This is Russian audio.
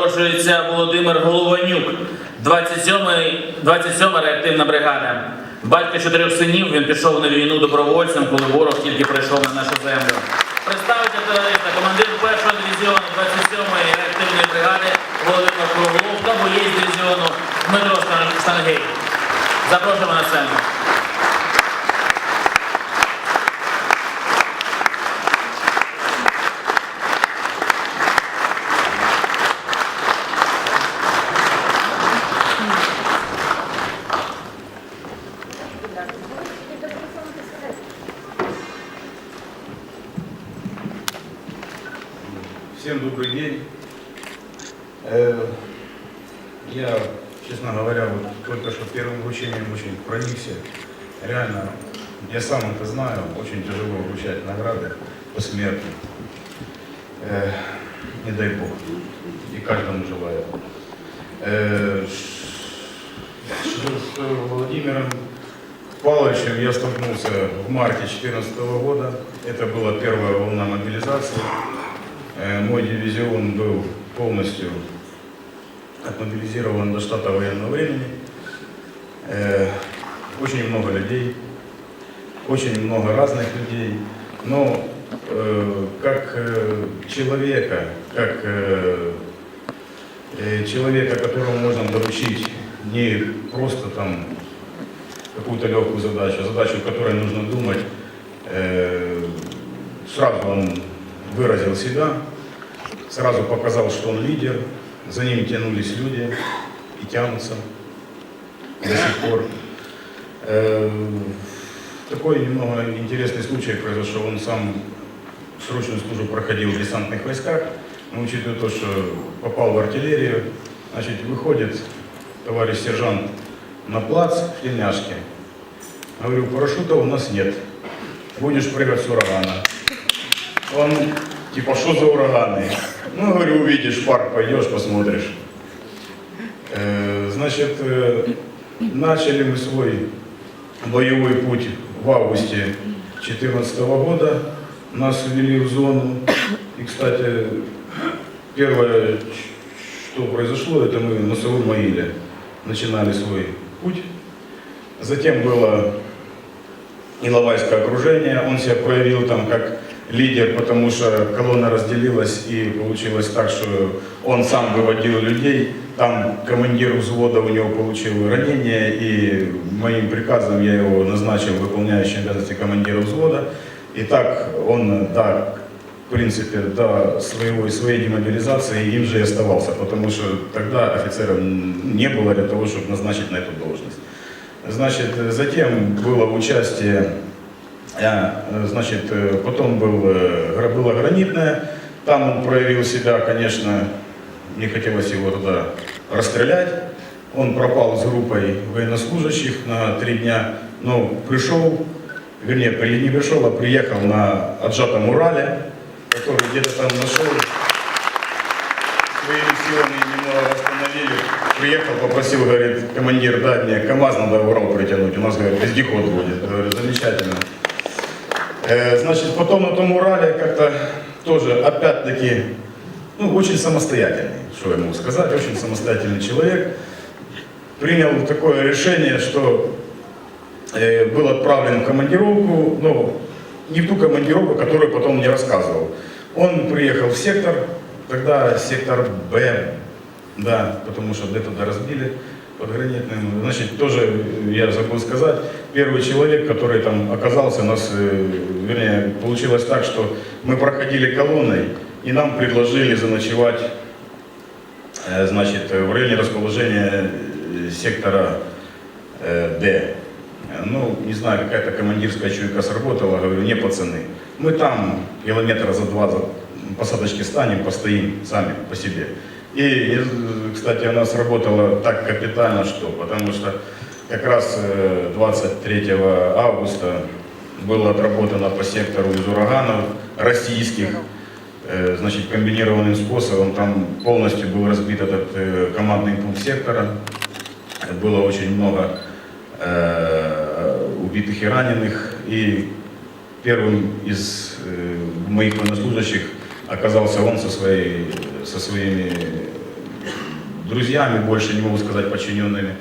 Запрошується Володимир Голованюк, 27-й 27 реактивна бригада. Батько чотирьох синів, він пішов на війну добровольцем, коли ворог тільки прийшов на нашу землю. Представити товариства командир першого дивізіону 27-ї реактивної бригади Володимир Круглов та боєць дивізіону Дмитро Штан- Штангей. Запрошуємо на сцену. Всем добрый день. Э, Я, честно говоря, вот только что первым вручением очень проникся. Реально, я сам это знаю, очень тяжело вручать награды посмертно. Э, Не дай Бог. И каждому желаю. Э, С Владимиром Павловичем я столкнулся в марте 2014 года. Это была первая волна мобилизации. Э, Мой дивизион был полностью отмобилизирован до штата военного времени. Э, Очень много людей, очень много разных людей, но э, как человека, как человека, которому можно поручить не просто там какую-то легкую задачу, а задачу, о которой нужно думать, сразу он выразил себя, сразу показал, что он лидер, за ним тянулись люди и тянутся до сих пор. Э, Такой немного интересный случай произошел, он сам срочную службу проходил в десантных войсках, но учитывая то, что попал в артиллерию, значит, выходит товарищ сержант на плац в тельняшке. Говорю, парашюта у нас нет, будешь прыгать с урагана. Он, типа, что за ураганы? Ну, говорю, увидишь, парк пойдешь, посмотришь. Э, Значит, э, начали мы свой боевой путь в августе 2014 года. Нас ввели в зону. И, кстати, первое, что произошло, это мы на Саул-Маиле начинали свой путь. Затем было Иловайское окружение. Он себя проявил там как лидер, потому что колонна разделилась и получилось так, что он сам выводил людей. Там командир взвода у него получил ранение, и моим приказом я его назначил выполняющим обязанности командира взвода. И так он, да, в принципе, до своего, своей демобилизации им же и оставался, потому что тогда офицером не было для того, чтобы назначить на эту должность. Значит, затем было участие, значит, э, потом был, э, было гранитное, там он проявил себя, конечно, не хотелось его туда расстрелять. Он пропал с группой военнослужащих на три дня, но пришел, вернее, не пришел, а приехал на отжатом Урале, который где-то там нашел своими силами немного восстановили. Приехал, попросил, говорит, командир, дай мне КАМАЗ, надо в Урал притянуть. У нас, говорит, вездеход будет. Говорю, замечательно. Э, Значит, потом на том Урале как-то тоже, опять-таки, ну, очень самостоятельный, что я могу сказать, очень самостоятельный человек. Принял такое решение, что э, был отправлен в командировку, но не в ту командировку, которую потом мне рассказывал. Он приехал в сектор, тогда сектор Б, да, потому что где туда разбили под гранитным. Значит, тоже э, я забыл сказать, первый человек, который там оказался, у нас, э, вернее, получилось так, что мы проходили колонной, и нам предложили заночевать, э, значит, в районе расположения сектора Д. Ну, не знаю, какая-то командирская чуйка сработала, говорю, не, пацаны, мы там километра за два за посадочки станем, постоим сами по себе. И, э, кстати, она сработала так капитально, что, потому что как раз э, 23 августа было отработано по сектору из ураганов российских, э, значит, комбинированным способом, там полностью был разбит этот э, командный пункт сектора, было очень много э, убитых и раненых, и первым из э, моих военнослужащих оказался он со, своей, со своими друзьями, больше не могу сказать подчиненными.